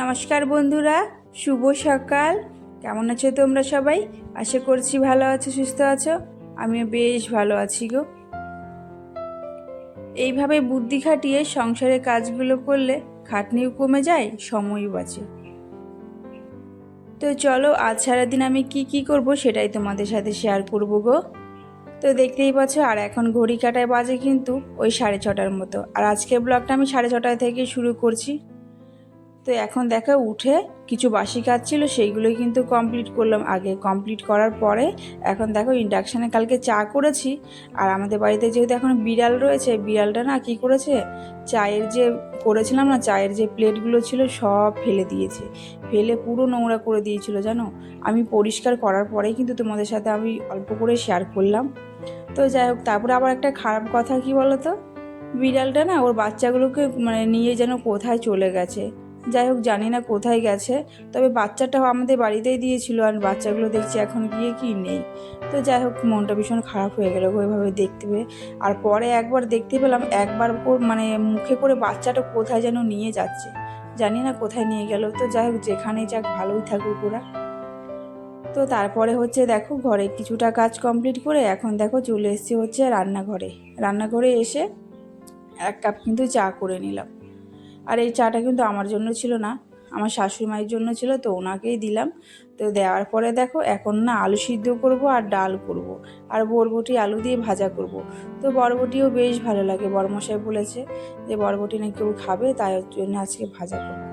নমস্কার বন্ধুরা, শুভ সকাল। কেমন আছো তোমরা সবাই? আশা করছি ভালো আছো, সুস্থ আছো। আমিও বেশ ভালো আছি গো। এইভাবে বুদ্ধি খাটিয়ে সংসারের কাজগুলো করলে খাটনিও কমে যায়, সময়ও বাঁচে। তো চলো, আজ সারাদিন আমি কি কি করব সেটাই তোমাদের সাথে শেয়ার করব গো। তো দেখতেই পাচ্ছ, আর এখন ঘড়ি কাটায় বাজে কিন্তু ওই সাড়ে ছটার মতো। আর আজকের ব্লগটা আমি সাড়ে ছটায় থেকে শুরু করছি। তো এখন দেখো উঠে কিছু বাসি কাজ ছিল, সেইগুলোই কিন্তু কমপ্লিট করলাম। আগে কমপ্লিট করার পরে এখন দেখো ইন্ডাকশানে কালকে চা করেছি। আর আমাদের বাড়িতে যেহেতু এখন বিড়াল রয়েছে, বিড়ালটা না কি করেছে? চায়ের যে করেছিলাম না, চায়ের যে প্লেটগুলো ছিল সব ফেলে দিয়েছে। ফেলে পুরো নোংরা করে দিয়েছিল, জানো? আমি পরিষ্কার করার পরেই কিন্তু তোমাদের সাথে আমি অল্প করে শেয়ার করলাম। তো যাই হোক, তারপরে আবার একটা খারাপ কথা কি বলো তো বিড়ালটা না ওর বাচ্চাগুলোকে মানে নিয়ে যেন কোথায় চলে গেছে। যাই হোক, জানি না কোথায় গেছে। তবে বাচ্চাটাও আমাদের বাড়িতেই দিয়েছিল আর বাচ্চাগুলো দেখছি এখন গিয়ে কি নেই। তো যাই হোক, মনটা ভীষণ খারাপ হয়ে গেল ওইভাবে দেখতে পেয়ে। আর পরে একবার দেখতে পেলাম, একবার মানে মুখে করে বাচ্চাটা কোথায় যেন নিয়ে যাচ্ছে। জানি না কোথায় নিয়ে গেল। তো যাই হোক, যেখানেই যাক, ভালোই থাকুক ওরা। তো তারপরে হচ্ছে দেখো, ঘরে কিছুটা কাজ কমপ্লিট করে এখন দেখো চলে এসেছি হচ্ছে রান্নাঘরে। রান্নাঘরে এসে এক কাপ কিন্তু চা করে নিলাম। আর এই চাটা কিন্তু আমার জন্য ছিল না, আমার শাশুড়ি মায়ের জন্য ছিল, তো ওনাকেই দিলাম তো দেওয়ার পরে দেখো, এখন না আলু সিদ্ধ করব আর ডাল করব। আর বরবটি আলু দিয়ে ভাজা করব। তো বরবটিও বেশ ভালো লাগে, বরমশাই বলেছে যে বরবটি না কেউ খাবে, তাই জন্য আজকে ভাজা করব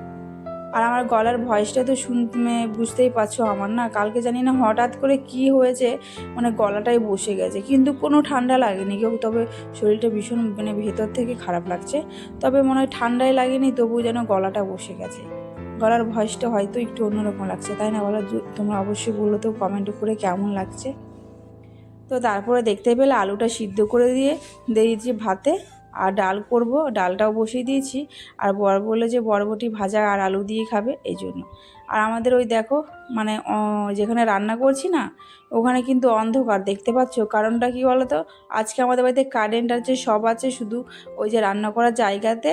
আর আমার গলার ভয়েসটা তো শুনতে বুঝতেই পারছ আমার না। কালকে জানি না হঠাৎ করে কি হয়েছে মানে গলাটাই বসে গেছে। কিন্তু কোনো ঠান্ডা লাগেনি কেউ, তবে শরীরটা ভীষণ মানে ভেতর থেকে খারাপ লাগছে। তবে মনে হয় ঠান্ডাই লাগেনি তবু যেন গলাটা বসে গেছে। গলার ভয়েসটা হয়তো একটু অন্যরকম লাগছে, তাই না বলো? তোমরা অবশ্যই বলল তো কমেন্ট করে কেমন লাগছে। তো তারপরে দেখতে পেলে আলুটা সিদ্ধ করে দিয়ে দিয়েছি ভাতে। আর ডাল করব, ডালটাও বসিয়ে দিয়েছি। আর বর বলে যে বরবটি ভাজা আর আলু দিয়ে খাবে এই জন্য। আর আমাদের ওই দেখো মানে যেখানে রান্না করছি না, ওখানে কিন্তু অন্ধকার, দেখতে পাচ্ছ? কারণটা কি বলো তো আজকে আমাদের বাড়িতে কারেন্ট আছে সব আছে, শুধু ওই যে রান্না করার জায়গাতে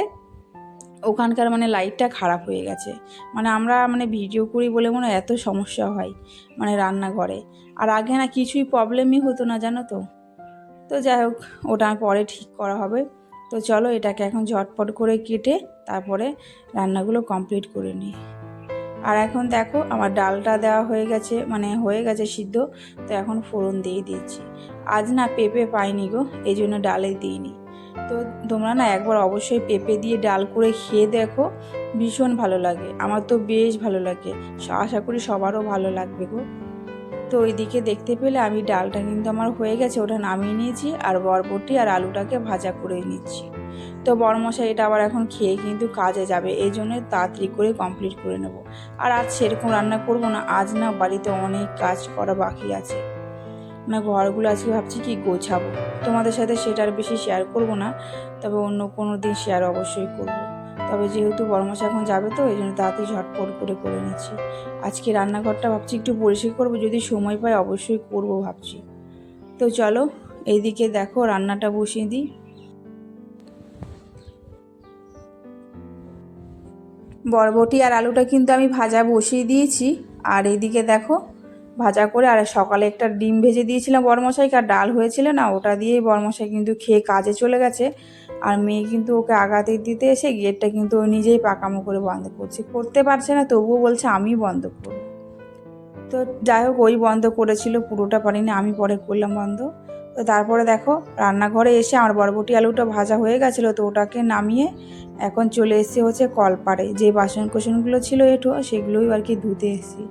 ওখানকার মানে লাইটটা খারাপ হয়ে গেছে। মানে আমরা মানে ভিডিও করি বলে মনে এত সমস্যা হয় মানে রান্নাঘরে। আর আগে না কিছুই প্রবলেমই হতো না, জানো তো? তো যাই হোক, ওটা পরে ঠিক করা হবে। তো চলো এটাকে এখন ঝটপট করে কেটে তারপরে রান্নাগুলো কমপ্লিট করে নিই। আর এখন দেখো আমার ডালটা দেওয়া হয়ে গেছে মানে হয়ে গেছে সিদ্ধ, তো এখন ফোড়ন দিয়ে দিচ্ছি। আজ না পেঁপে পাইনি গো, এই জন্য ডালে দিইনি। তো তোমরা না একবার অবশ্যই পেঁপে দিয়ে ডাল করে খেয়ে দেখো, ভীষণ ভালো লাগে। আমার তো বেশ ভালো লাগে। আশা করি সবারও ভালো লাগবে গো। তো ওইদিকে দেখতে পেলে আমি ডালটা কিন্তু আমার হয়ে গেছে, ওটা নামিয়ে নিয়েছি আর বরবটি আর আলুটাকে ভাজা করে নিচ্ছি। তো বড়মশাই এটা আবার এখন খেয়ে কিন্তু কাজে যাবে, এই জন্য তাড়াতাড়ি করে কমপ্লিট করে নেব। আর আজ সেরকম রান্না করব না, আজ না বাড়িতে অনেক কাজ করা বাকি আছে। না ঘরগুলো আজকে ভাবছি কি গোছাবো, তোমাদের সাথে সেটার বেশি শেয়ার করব না, তবে অন্য কোনো দিন শেয়ার অবশ্যই করব। তবে যেহেতু বড়মশা এখন যাবে তো, এই জন্য তাড়াতাড়ি ঝটপট করে করে নিচ্ছি। আজকে রান্নাঘরটা ভাবছি একটু পরিষ্কার করব, যদি সময় পাই অবশ্যই করব ভাবছি। তো চলো এইদিকে দেখো রান্নাটা বসিয়ে দিই। বরবটি আর আলুটা কিন্তু আমি ভাজা বসিয়ে দিয়েছি। আর এইদিকে দেখো, ভাজা করে আর সকালে একটা ডিম ভেজে দিয়েছিলাম বরমশাইকে, আর ডাল হয়েছিল না, ওটা দিয়ে বরমশাই কিন্তু খেয়ে কাজে চলে গেছে। আর মেয়ে কিন্তু ওকে আঘাতে দিতে এসে গেটটা কিন্তু ও নিজেই পাকামো করে বন্ধ করছে। করতে পারছে না, তবুও বলছে আমি বন্ধ করব। তো যাই হোক, ওই বন্ধ করেছিল, পুরোটা পারিনি, আমি পরে করলাম বন্ধ। তো তারপরে দেখো, রান্নাঘরে এসে আমার বরবটি আলুটা ভাজা হয়ে গেছিল, তো ওটাকে নামিয়ে এখন চলে এসেছি হচ্ছে কলপাড়ে। যে বাসন কোসনগুলো ছিল এঠো, সেগুলোই আর কি ধুতে এসেছি।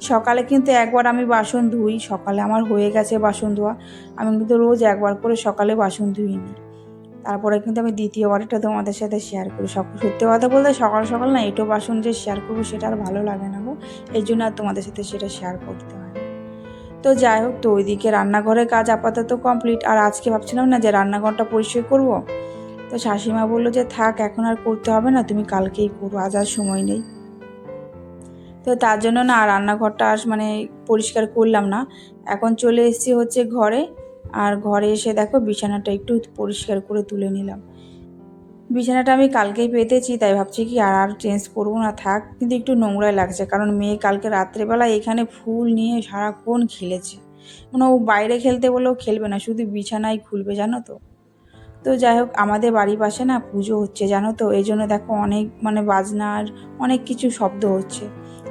সকালে কিন্তু একবার আমি বাসন ধুই, সকালে আমার হয়ে গেছে বাসন ধোয়া। আমি কিন্তু রোজ একবার করে সকালে বাসন ধুইনি তারপরে কিন্তু আমি দ্বিতীয়বার এটা তোমাদের সাথে শেয়ার করি। সব সত্যি কথা বলতে সকাল সকাল না এটো বাসন যে শেয়ার করব সেটা আর ভালো লাগে না গো। এই জন্য আর তোমাদের সাথে সেটা শেয়ার করতে হয় তো যাই হোক, তো ওইদিকে রান্নাঘরের কাজ আপাতত কমপ্লিট আর আজকে ভাবছিলাম না যে রান্নাঘরটা পরিষ্কার করব। তো শাশিমা বলল যে, থাক, এখন আর করতে হবে না, তুমি কালকেই করো, আজ আর সময় নেই। তো তার জন্য না রান্নাঘরটা আর মানে পরিষ্কার করলাম না। এখন চলে এসেছি হচ্ছে ঘরে। আর ঘরে এসে দেখো বিছানাটা একটু পরিষ্কার করে তুলে নিলাম। বিছানাটা আমি কালকেই পেতেছি, তাই ভাবছি কি আর আর চেঞ্জ করব না, থাক। কিন্তু একটু নোংরাই লাগছে, কারণ মেয়ে কালকে রাত্রেবেলা এখানে ফুল নিয়ে সারাক্ষণ খেলেছে। মানে ও বাইরে খেলতে বলেও খেলবে না, শুধু বিছানায় খুলবে, জানো তো। তো যাই হোক, আমাদের বাড়ির পাশে না পুজো হচ্ছে, জানো তো। এই জন্য দেখো অনেক মানে বাজনার অনেক কিছু শব্দ হচ্ছে।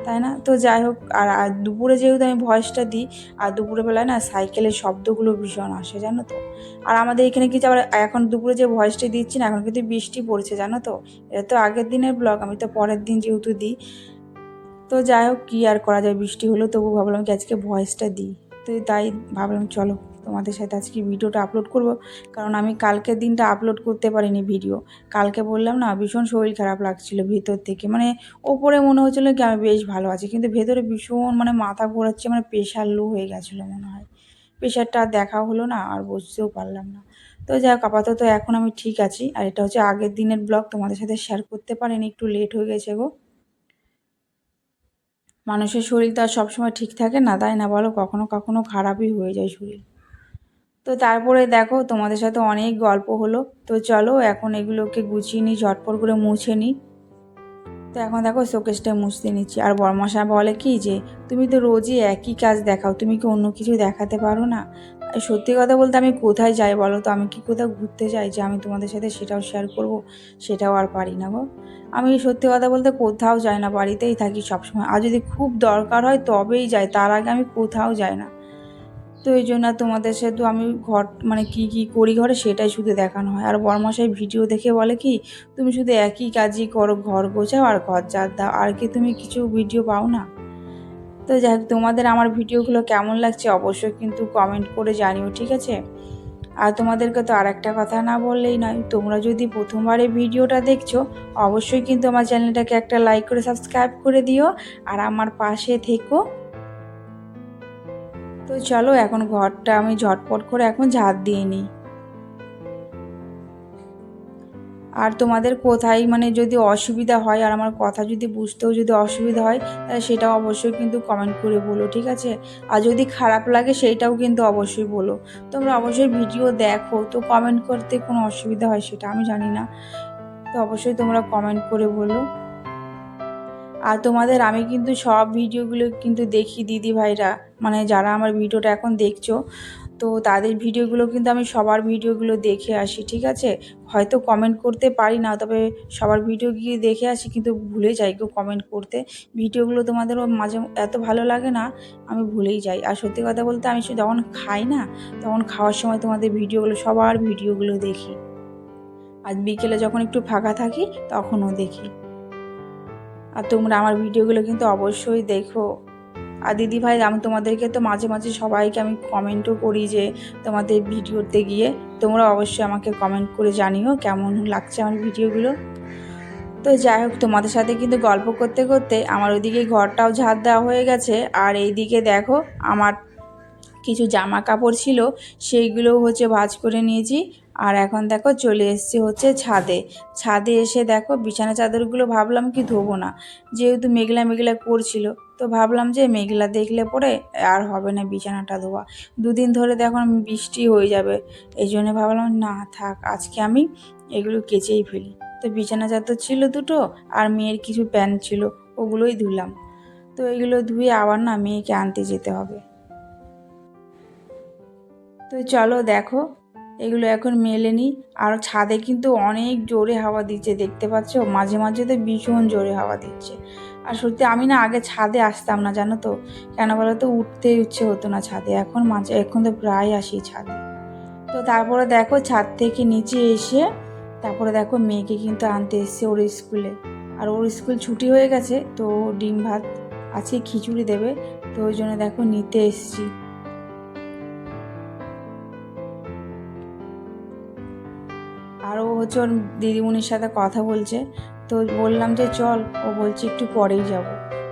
তাই না? তো যাই হোক, আর দুপুরে যেহেতু আমি ভয়েসটা দিই, আর দুপুরে বেলায় না সাইকেলের শব্দগুলো ভীষণ আসে, জানো তো? আর আমাদের এখানে কিছু আবার এখন দুপুরে যে ভয়েসটা দিচ্ছি না, এখন কিন্তু বৃষ্টি পড়ছে, জানো তো? এটা তো আগের দিনের ব্লগ আমি তো পরের দিন যেহেতু দিই। তো যাই হোক, কী আর করা যায়, বৃষ্টি হলো তবু ভাবলাম কি আজকে ভয়েসটা দিই। তো তাই ভাবলাম, চলো তোমাদের সাথে আজকে ভিডিওটা আপলোড করব। কারণ আমি কালকের দিনটা আপলোড করতে পারিনি ভিডিও কালকে বললাম না, ভীষণ শরীর খারাপ লাগছিল ভেতর থেকে। মানে ওপরে মনে হচ্ছিল কি আমি বেশ ভালো আছি, কিন্তু ভেতরে ভীষণ মানে মাথা ঘোরাচ্ছে মানে প্রেশার লো হয়ে গেছিল মনে হয়। প্রেশারটা দেখা হলো না, আর বসতেও পারলাম না। তো যাই হোক আপাতত এখন আমি ঠিক আছি। আর এটা হচ্ছে আগের দিনের ব্লগ তোমাদের সাথে শেয়ার করতে পারিনি, একটু লেট হয়ে গেছে গো। মানুষের শরীর তো আর সবসময় ঠিক থাকে না, তাই না বলো? কখনো কখনো খারাপই হয়ে যায় শরীর। তো তারপরে দেখো তোমাদের সাথে অনেক গল্প হলো। তো চলো এখন এগুলোকে গুছিয়ে নিই, ঝটপট করে মুছে নিই। তো এখন দেখো শোকেসটা মুছতে নিচ্ছি। আর বরমশা বলে কি যে, তুমি তো রোজই একই কাজ দেখাও, তুমি কি অন্য কিছু দেখাতে পারো না? সত্যি কথা বলতে আমি কোথায় যাই বলো তো, আমি কি কোথাও ঘুরতে যাই যে আমি তোমাদের সাথে সেটাও শেয়ার করব, সেটাও আর পারি না গো। আমি সত্যি কথা বলতে কোথাও যাই না, বাড়িতেই থাকি সবসময়। আর যদি খুব দরকার হয় তবেই যাই, তার আগে আমি কোথাও যাই না। তো এই জন্য তোমাদের সাথে আমি ঘর মানে কি কি করি ঘরে সেটাই শুধু দেখানো হয়। আর বরমশাই ভিডিও দেখে বলে কি, তুমি শুধু একই কাজই করো, ঘর গোছাও আর ঘর চার দাও। আর কি তুমি কিছু ভিডিও পাও না? তো যাই হোক তোমাদের আমার ভিডিওগুলো কেমন লাগছে অবশ্যই কিন্তু কমেন্ট করে জানিও, ঠিক আছে? আর তোমাদেরকে তো আর একটা কথা না বললেই নয়, তোমরা যদি প্রথমবার এই ভিডিওটা দেখছ, অবশ্যই কিন্তু আমার চ্যানেলটাকে একটা লাইক করে সাবস্ক্রাইব করে দিও। আর আমার পাশে থেকো। তো চলো এখন ঘরটা আমি ঝটপট করে এখন ঝাড় দিয়ে নিই। আর তোমাদের কোথায় মানে যদি অসুবিধা হয় আর আমার কথা যদি বুঝতেও যদি অসুবিধা হয়, তাহলে সেটাও অবশ্যই কিন্তু কমেন্ট করে বলো, ঠিক আছে? আর যদি খারাপ লাগে সেইটাও কিন্তু অবশ্যই বলো। তোমরা অবশ্যই ভিডিও দেখো, তো কমেন্ট করতে কোনো অসুবিধা হয় সেটা আমি জানি না। তো অবশ্যই তোমরা কমেন্ট করে বলো। আর তোমাদের আমি কিন্তু সব ভিডিওগুলো কিন্তু দেখি দিদি ভাইরা মানে যারা আমার ভিডিওটা এখন দেখছ, তো তাদের ভিডিওগুলো কিন্তু আমি সবার ভিডিওগুলো দেখে আসি, ঠিক আছে? হয়তো কমেন্ট করতে পারি না, তবে সবার ভিডিও গিয়ে দেখে আসি, কিন্তু ভুলে যাই কেউ কমেন্ট করতে। ভিডিওগুলো তোমাদেরও মাঝে এত ভালো লাগে না, আমি ভুলেই যাই। আর সত্যি কথা বলতে আমি যখন খাই না, তখন খাওয়ার সময় তোমাদের ভিডিওগুলো, সবার ভিডিওগুলো দেখি। আর বিকেলে যখন একটু ফাঁকা থাকি, তখনও দেখি। আর তোমরা আমার ভিডিওগুলো কিন্তু অবশ্যই দেখো। আর দিদি ভাই আমি তোমাদেরকে তো মাঝে মাঝে সবাইকে আমি কমেন্টও করি যে তোমাদের ভিডিওতে গিয়ে। তোমরা অবশ্যই আমাকে কমেন্ট করে জানিও কেমন লাগছে আমার ভিডিওগুলো। তো যাই হোক, তোমাদের সাথে কিন্তু গল্প করতে করতে আমার ওইদিকে ঘরটাও ঝাড় দেওয়া হয়ে গেছে। আর এইদিকে দেখো, আমার কিছু জামা কাপড় ছিল সেইগুলো হচ্ছে ভাজ করে নিয়েছি। আর এখন দেখো চলে এসছে হচ্ছে ছাদে। ছাদে এসে দেখো বিছানা চাদরগুলো ভাবলাম কি ধোবো না, যেহেতু মেঘলা মেঘলা করছিল, তো ভাবলাম যে মেঘলা দেখলে পরে আর হবে না বিছানাটা ধোয়া। দুদিন ধরে দেখো বৃষ্টি হয়ে যাবে, এই জন্য ভাবলাম না থাক, আজকে আমি এগুলো কেচেই ফেলি। তো বিছানা চাদর ছিল দুটো আর মেয়ের কিছু প্যান্ট ছিল, ওগুলোই ধুলাম। তো এগুলো ধুয়ে আবার না মেয়েকে আনতে যেতে হবে। তো চলো দেখো এগুলো এখন মেলে নিই আর ছাদে কিন্তু অনেক জোরে হাওয়া দিচ্ছে, দেখতে পাচ্ছ? মাঝে মাঝে তো ভীষণ জোরে হাওয়া দিচ্ছে। আর সত্যি আমি না আগে ছাদে আসতাম না, জানো তো? কেন বলো তো? উঠতে ইচ্ছে হতো না ছাদে। এখন মাঝে, এখন তো প্রায় আসি ছাদে। তো তারপরে দেখো ছাদ থেকে নিচে এসে, তারপরে দেখো মেয়েকে কিন্তু আনতে এসছে ওর স্কুলে। আর ওর স্কুল ছুটি হয়ে গেছে, তো ডিম ভাত আছে, খিচুড়ি দেবে। তো ওই জন্য দেখো নিতে এসছি। হচ্ছে ওর দিদিমণির সাথে কথা বলছে, তো বললাম যে চল, ও বলছে একটু পরেই যাব।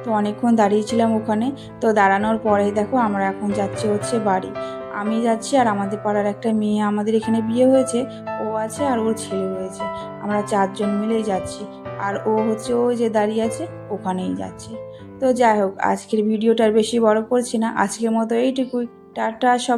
তো অনেকক্ষণ দাঁড়িয়েছিলাম ওখানে, তো দাঁড়ানোর পরেই দেখো আমরা এখন যাচ্ছি হচ্ছে বাড়ি। আমি যাচ্ছি আর আমাদের পাড়ার একটা মেয়ে আমাদের এখানে বিয়ে হয়েছে, ও আছে আর ওর ছেলে রয়েছে। আমরা চারজন মিলেই যাচ্ছি, আর ও হচ্ছে ও যে দাঁড়িয়ে আছে, ওখানেই যাচ্ছে। তো যাই হোক, আজকের ভিডিওটার বেশি বড় করছি না, আজকের মতো এইটুকুই। টাটা সব